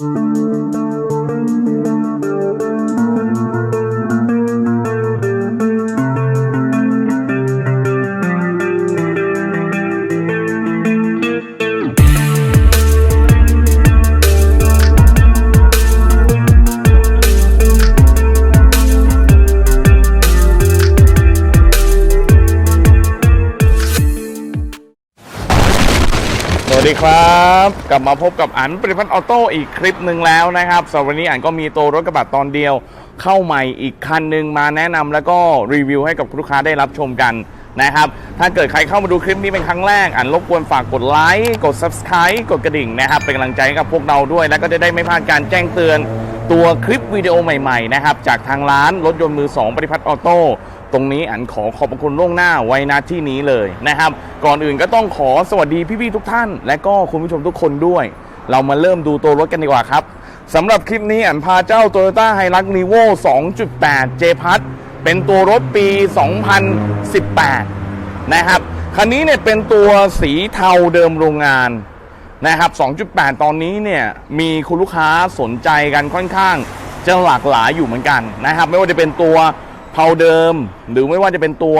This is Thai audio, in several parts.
ส วัสดีครับ กลับมาพบกับอันปริพัฒน์ออโต้อีกคลิปหนึ่งแล้วนะครับสำหรับวันนี้อันก็มีตัวรถกระบะตอนเดียว เข้าใหม่อีกคันหนึ่งมาแนะนำแล้วก็รีวิวให้กับลูกค้าได้รับชมกันนะครับ ถ้าเกิดใครเข้ามาดูคลิปนี้เป็นครั้งแรก อันรบกวนฝากกดไลค์กด Subscribe กดกระดิ่งนะครับ เป็นกำลังใจให้กับพวกเราด้วย แล้วก็จะได้ไม่พลาดการแจ้งเตือนตัวคลิปวิดีโอใหม่ๆนะครับจากทางร้านรถยนต์มือ2ปริพัฒน์ออโต้ ตรงนี้อันขอขอบคุณล่วงหน้าไว้ณที่นี้เลยนะครับ ก่อนอื่นก็ต้องขอสวัสดีพี่ๆทุกท่าน และก็คุณผู้ชมทุกคนด้วย เรามาเริ่มดูตัวรถกันดีกว่าครับสำหรับคลิปนี้อันพาเจ้า Toyota Hilux Revo 2.8 J พัทเป็นตัวรถปี 2018 นะครับ คันนี้เนี่ยเป็นตัวสีเทาเดิมโรงงานนะครับ 2.8 ตอนนี้เนี่ยมีคุณลูกค้าสนใจกันค่อนข้างจะหลากหลายอยู่เหมือนกันนะครับ ไม่ว่าจะเป็นตัว เพาเดิม หรือไม่ว่าจะเป็นตัว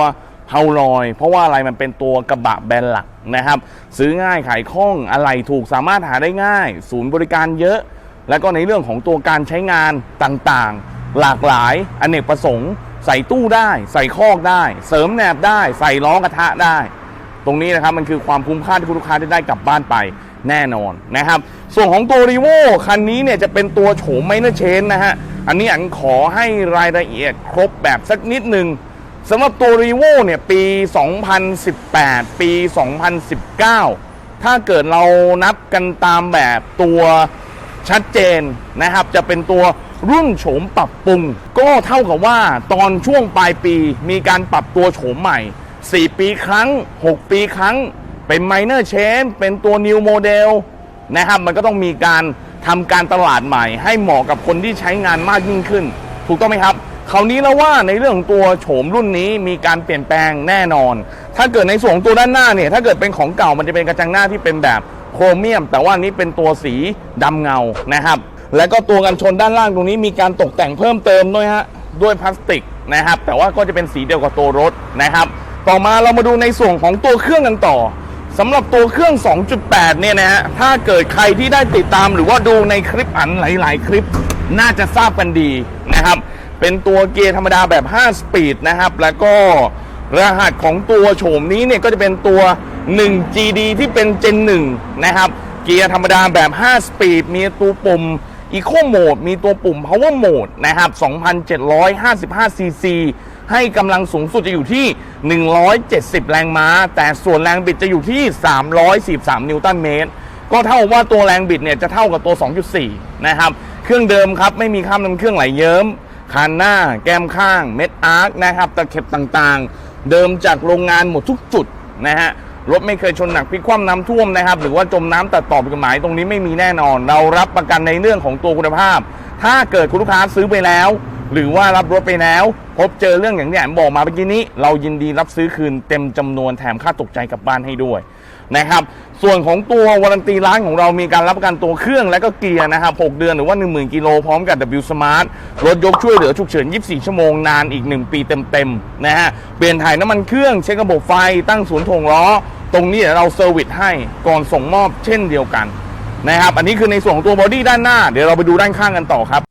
เพาลอย เพราะว่าอะไรมันเป็นตัวกระบะแบนหลักนะครับ ซื้อง่ายขายคล่องอะไรถูกสามารถหาได้ง่าย ศูนย์บริการเยอะ แล้วก็ในเรื่องของตัวการใช้งานต่างๆ หลากหลายอเนกประสงค์ ใส่ตู้ได้ ใส่คอกได้ เสริมแหนบได้ ใส่ล้อกระทะได้ ตรงนี้นะครับมันคือความคุ้มค่าที่คุณลูกค้าจะได้กลับบ้านไป แน่นอนนะครับ ส่วนของตัวรีโวคันนี้เนี่ยจะเป็นตัวโฉมไมเนอร์เชนนะฮะ อันนี้อันขอให้รายละเอียดครบแบบสักนิดหนึ่งสำหรับตัวรีโวเนี่ยปี 2018 ปี 2019 ถ้าเกิดเรานับกันตามแบบตัวชัดเจนนะครับ จะเป็นตัวรุ่นโฉมปรับปรุง ก็เท่ากับว่าตอนช่วงปลายปีมีการปรับตัวโฉมใหม่ 4 ปีครั้ง 6 ปีครั้ง เป็นไมเนอร์เชนเป็นตัว New Model นะครับมันก็ต้องมีการทำการตลาดใหม่ ให้เหมาะกับคนที่ใช้งานมากยิ่งขึ้น ถูกต้องไหมครับคราวนี้แล้วว่าในเรื่องของตัวโฉมรุ่นนี้มีการเปลี่ยนแปลงแน่นอน ถ้าเกิดในส่วนตัวด้านหน้าเนี่ยถ้าเกิดเป็นของเก่ามันจะเป็นกระจังหน้าที่เป็นแบบโครเมียม แต่ว่านี้เป็นตัวสีดำเงานะครับ แล้วก็ตัวกันชนด้านล่างตรงนี้มีการตกแต่งเพิ่มเติมด้วยฮะด้วยพลาสติกนะครับ แต่ว่าก็จะเป็นสีเดียวกับตัวรถนะครับ ต่อมาเรามาดูในส่วนของตัวเครื่องกันต่อ สำหรับตัวเครื่อง 2.8 เนี่ยนะฮะ ถ้าเกิดใครที่ได้ติดตามหรือว่าดูในคลิปอันหลาย ๆ คลิป น่าจะทราบกันดีนะครับ เป็นตัวเกียร์ธรรมดาแบบ 5 สปีดนะครับ แล้วก็รหัสของตัวโฉมนี้เนี่ยก็จะเป็นตัว 1 GD ที่เป็น Gen 1 นะครับ เกียร์ธรรมดาแบบ 5 สปีด มีตัวปุ่ม Eco Mode มีตัวปุ่ม Power Mode นะครับ 2,755ซีซี ให้กำลังสูงสุดจะอยู่ที่ 170 แรงม้า แต่ส่วนแรงบิดจะอยู่ที่ 343 นิวตันเมตร ก็เท่ากับว่าตัวแรงบิดเนี่ยจะเท่ากับตัว 2.4 นะครับ เครื่องเดิมครับไม่มีข้ามน้ำเครื่องไหลเยิ้มคันหน้า แก้มข้าง เม็ดอาร์คนะครับตะเข็บต่างๆ เดิมจากโรงงานหมดทุกจุดนะฮะรถไม่เคยชนหนักพลิกคว่ำน้ำท่วมนะครับ หรือว่าจมน้ำตัดต่อผิดกฎหมายตรงนี้ไม่มีแน่นอน เรารับประกันในเรื่องของตัวคุณภาพ ถ้าเกิดคุณลูกค้าซื้อไปแล้ว หรือว่ารับรถไปแล้ว พบเจอเรื่องอย่างที่แอมบอกมาเมื่อกี้นี้ เรายินดีรับซื้อคืนเต็มจำนวนแถมค่าตกใจกลับบ้านให้ด้วยนะครับส่วนของตัววารันตีร้านของเรามีการรับประกันตัวเครื่องและก็เกียร์นะครับ 6 เดือนหรือว่า 10,000 กิโลพร้อมกับ W Smart รถยกช่วยเหลือฉุกเฉิน 24 ชั่วโมงนานอีก 1 ปีเต็มๆนะฮะเปลี่ยนถ่ายน้ำมันเครื่องเช็คระบบไฟตั้งศูนย์ถ่วงล้อ ตรงนี้เดี๋ยวเราเซอร์วิสให้ก่อนส่งมอบเช่นเดียวกันนะครับอันนี้คือในส่วนของตัวบอดี้ด้านหน้า เดี๋ยวเราไปดูด้านข้างกันต่อครับ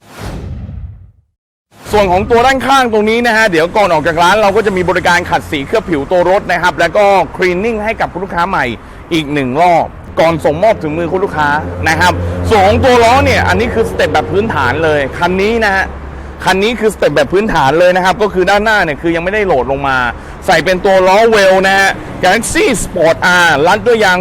ส่วนของตัวด้านข้างตรงนี้นะฮะเดี๋ยวก่อนออกจากร้านเราก็จะมีบริการขัดสีเคลือบผิวตัวรถนะครับ แล้วก็คลีนนิ่งให้กับคุณลูกค้าใหม่อีกหนึ่งรอบ ก่อนส่งมอบถึงมือคุณลูกค้านะครับส่วนของตัวล้อเนี่ยอันนี้คือสเต็ปแบบพื้นฐานเลยคันนี้นะฮะคันนี้คือสเต็ปแบบพื้นฐานเลยนะครับ ก็คือด้านหน้าเนี่ยคือยังไม่ได้โหลดลงมา ใส่เป็นตัวล้อเวลนะฮะ Galaxy Sport R รัดด้วยยาง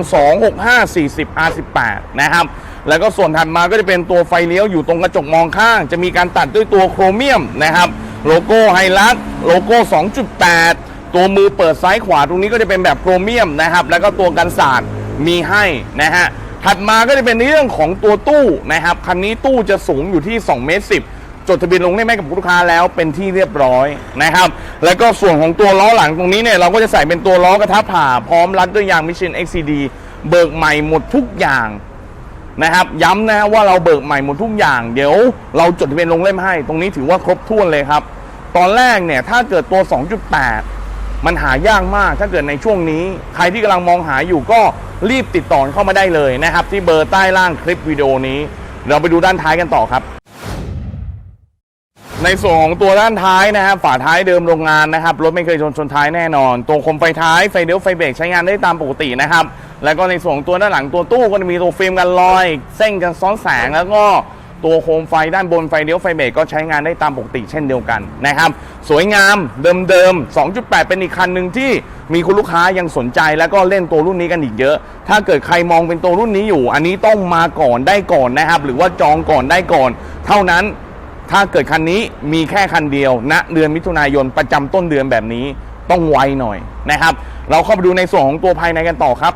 265 40 R18 นะครับ แล้วก็ส่วนถัดมาก็จะเป็นตัวไฟเลี้ยวอยู่ตรงกระจกมองข้าง จะมีการตัดด้วยตัวโครเมียมนะครับโลโก้ไฮลักโลโก้ 2.8 ตัวมือเปิดซ้ายขวาตรงนี้ก็จะเป็นแบบโครเมียมนะครับ แล้วก็ตัวกันศาสตร์มีให้นะฮะถัดมาก็จะเป็นในเรื่องของตัวตู้นะครับคันนี้ตู้จะสูงอยู่ที่2เมตร10จดทะเบียนลงได้ไหมกับลูกค้าแล้วเป็นที่เรียบร้อยนะครับ แล้วก็ส่วนของตัวล้อหลังตรงนี้เนี่ยเราก็จะใส่เป็นตัวล้อกระทะผ่าพร้อมรัดด้วยยางมิชลิน XCD เบิกใหม่หมดทุกอย่าง นะครับ ย้ำนะว่าเราเบิกใหม่หมดทุกอย่าง เดี๋ยวเราจดทะเบียนลงเล่มให้ ตรงนี้ถือว่าครบถ้วนเลยครับ ตอนแรกเนี่ยถ้าเกิดตัว 2.8 มันหายากมากถ้าเกิดในช่วงนี้ ใครที่กำลังมองหาอยู่ก็รีบติดต่อเข้ามาได้เลยนะครับ ที่เบอร์ใต้ล่างคลิปวิดีโอนี้ เราไปดูด้านท้ายกันต่อครับในส่วนของตัวด้านท้ายนะครับฝาท้ายเดิมโรงงานนะครับรถไม่เคยชนชนท้ายแน่นอน ตัวคมไฟท้ายไฟเลี้ยวไฟเบรกใช้งานได้ตามปกตินะครับ แล้วก็ในส่วนของตัวด้านหลังตัวตู้ก็จะมีตัวฟิล์มกันรอย เส้นกันซ้อนแสงแล้วก็ตัวโคมไฟด้านบนไฟเลี้ยวไฟเบรกก็ใช้งานได้ตามปกติเช่นเดียวกันนะครับ สวยงามเดิมๆ 2.8 เป็นอีกคันหนึ่งที่มีคุณลูกค้ายังสนใจแล้วก็เล่นตัวรุ่นนี้กันอีกเยอะ ถ้าเกิดใครมองเป็นตัวรุ่นนี้อยู่ อันนี้ต้องมาก่อนได้ก่อนนะครับ หรือว่าจองก่อนได้ก่อน เท่านั้นถ้าเกิดคันนี้มีแค่คันเดียวณเดือนมิถุนายนประจำต้นเดือนแบบนี้ต้องไวหน่อยนะครับ เราเข้าไปดูในส่วนของตัวภายในกันต่อครับ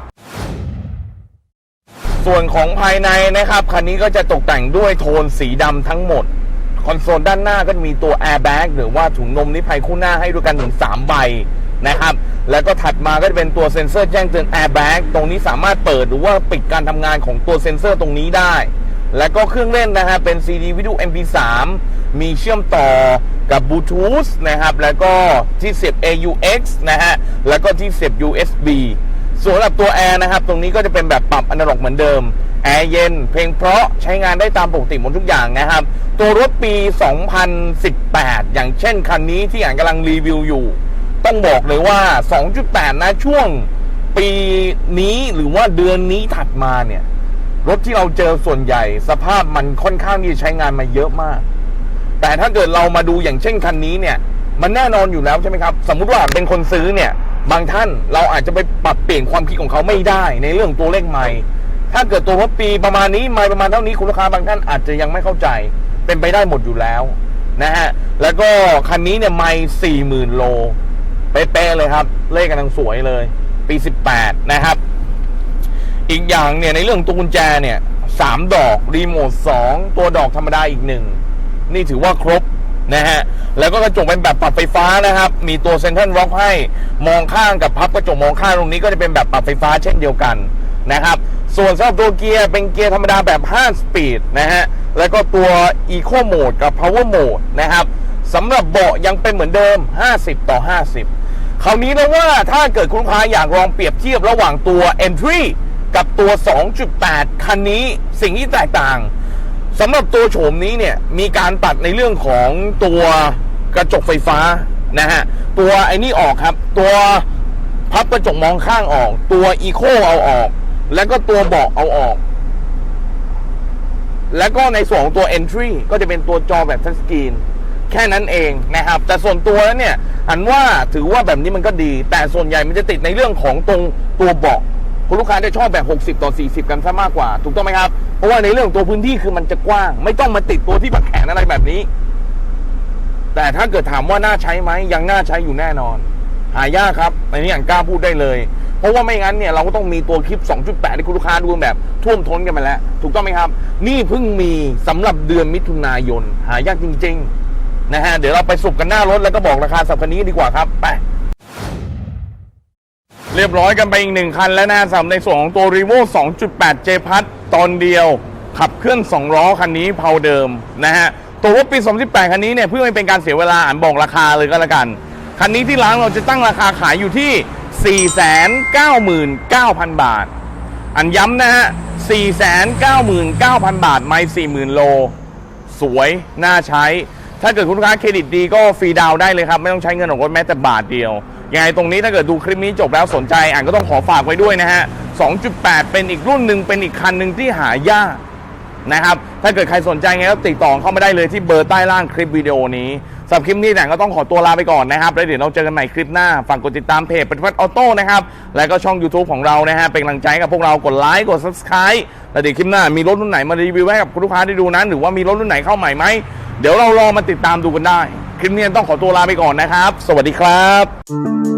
ส่วนของภายในนะครับคันนี้ก็จะตกแต่งด้วยโทนสีดำทั้งหมด คอนโซลด้านหน้าก็มีตัวแอร์แบ็กหรือว่าถุงนมนิพภัยคู่หน้าให้ด้วยกันถึง 3 ใบนะครับ แล้วก็ถัดมาก็จะเป็นตัวเซ็นเซอร์แจ้งเตือนแอร์แบ็กตรงนี้สามารถเปิดหรือว่าปิดการทำงานของตัวเซ็นเซอร์ตรงนี้ได้ แล้วก็เครื่องเล่นนะฮะเป็น CD วิดีโอ MP3 มีเชื่อมต่อกับบลูทูธนะครับ แล้วก็ที่เสียบ AUX นะฮะแล้วก็ที่เสียบ USB ส่วนสำหรับตัวแอร์นะครับ ตรงนี้ก็จะเป็นแบบปรับอนาล็อกเหมือนเดิม แอร์เย็น เพลงเพราะใช้งานได้ตามปกติหมดทุกอย่างนะครับ ตัวรถปี 2018 อย่างเช่นคันนี้ที่อ่านกำลังรีวิวอยู่ ต้องบอกเลยว่า 2.8 นะช่วงปีนี้หรือว่าเดือนนี้ถัดมาเนี่ย รถที่เราเจอส่วนใหญ่ สภาพมันค่อนข้างที่จะใช้งานมาเยอะมาก แต่ถ้าเกิดเรามาดูอย่างเช่นคันนี้เนี่ย มันแน่นอนอยู่แล้วใช่ไหมครับ สมมุติว่าเป็นคนซื้อเนี่ย บางท่านเราอาจจะไปปรับเปลี่ยนความคิดของเขาไม่ได้ ในเรื่องตัวเลขไม่ ถ้าเกิดตัวรถปีประมาณนี้ไม่ประมาณเท่านี้คุณลูกค้าบางท่านอาจจะยังไม่เข้าใจ เป็นไปได้หมดอยู่แล้วนะฮะแล้วก็คันนี้เนี่ยไม่สี่หมื่นโลเป๊ะๆเลยครับ เลขกันทั้งสวยเลย ปี 18 นะครับ อีกอย่างเนี่ยในเรื่องตัวกุญแจเนี่ยสามดอกรีโมทสองตัวดอกธรรมดาอีกหนึ่งนี่ถือว่าครบ นะฮะแล้วก็กระจกเป็นแบบปรับไฟฟ้านะครับ มีตัวเซนทรัลล็อกให้มองข้างกับพับกระจกมองข้างตรงนี้ก็จะเป็นแบบปรับไฟฟ้าเช่นเดียวกันนะครับ ส่วนสำหรับตัวเกียร์เป็นเกียร์ธรรมดาแบบ 5 สปีดนะฮะแล้วก็ตัว Eco Mode กับ Power Mode นะครับสำหรับเบาะยังเป็นเหมือนเดิม 50 ต่อ 50 คราวนี้นะว่าถ้าเกิดคุณลูกค้าอยากลองเปรียบเทียบระหว่างตัว Entry กับตัว 2.8 คันนี้สิ่งที่แตกต่าง สำหรับตัวโฉมนี้เนี่ยมีการตัดในเรื่องของตัวกระจกไฟฟ้านะฮะตัวไอ้นี่ออกครับ ตัวพับกระจกมองข้างออก ตัว Eco เอาออก แล้วก็ตัวเบาะเอาออก แล้วก็ในส่วนของตัว Entry ก็จะเป็นตัวจอแบบทัชสกรีนแค่นั้นเองนะครับ แต่ส่วนตัวแล้วเนี่ยอันว่าถือว่าแบบนี้มันก็ดี แต่ส่วนใหญ่มันจะติดในเรื่องของตรงตัวเบาะ คุณลูกค้าจะชอบแบบ 60 ต่อ 40 กันซะมากกว่า ถูกต้องไหมครับ เพราะว่าในเรื่องตัวพื้นที่คือมันจะกว้าง ไม่ต้องมาติดตัวที่บักแขนอะไรแบบนี้ แต่ถ้าเกิดถามว่าน่าใช้ไหมยังน่าใช้อยู่แน่นอน หายากครับอันนี้อย่างกล้าพูดได้เลย เพราะว่าไม่งั้นเนี่ยเราก็ต้องมีตัวคลิป 2.8 ที่คุณลูกค้าดูแบบ ท่วมท้นกันมาแล้ว ถูกต้องไหมครับ นี่เพิ่งมีสำหรับเดือนมิถุนายน หายากจริง ๆ นะฮะเดี๋ยวเราไปสุบกันหน้ารถแล้วก็บอกราคาสับคันนี้ดีกว่าครับไป เรียบร้อยกันไปอีกหนึ่งคันแล้วนะสำหรับในส่วนของตัว r e v o 2.8 J พัทตอนเดียว ขับเคลื่อน 2 ล้อคันนี้เพาเดิมนะฮะ ตัวรถปี 2018 คันนี้เนี่ยเพื่อไม่เป็นการเสียเวลาอ่านบอกราคาเลยก็แล้วกัน คันนี้ที่ร้านเราจะตั้งราคาขายอยู่ที่ 499,000 บาท อันย้ำนะฮะ 499,000 บาท ไม่ 40,000 โล สวย น่าใช้ ถ้าเกิดคุณลูกค้าเครดิตดีก็ฟรีดาวได้เลยครับ ไม่ต้องใช้เงินของรถแม้แต่บาทเดียว ยังไงตรงนี้ถ้าเกิดดูคลิปนี้จบแล้วสนใจอ่านก็ต้องขอฝากไว้ด้วยนะฮะ 2.8 เป็นอีกรุ่นหนึ่งเป็นอีกคันหนึ่งที่หายากนะครับ ถ้าเกิดใครสนใจไงก็ติดต่อเข้ามาได้เลยที่เบอร์ใต้ล่างคลิปวิดีโอนี้สำหรับคลิปนี้เนี่ยก็ต้องขอตัวลาไปก่อนนะครับแล้วเดี๋ยวเราเจอกันใหม่คลิปหน้าฝากกดติดตามเพจปฏิวัติออโต้นะครับ แล้วก็ช่อง YouTube ของเรานะฮะเป็นกำลังใจกับพวกเรากดไลค์กด subscribe แล้วเดี๋ยวคลิปหน้ามีรถรุ่นไหนมารีวิวให้กับคุณลูกค้าได้ดูนั้น หรือว่ามีรถรุ่นไหนเข้าใหม่ไหมเดี๋ยวเรารอมาติดตามดูกันได้ คลิปนี้ต้องขอตัวลาไปก่อนนะครับ สวัสดีครับ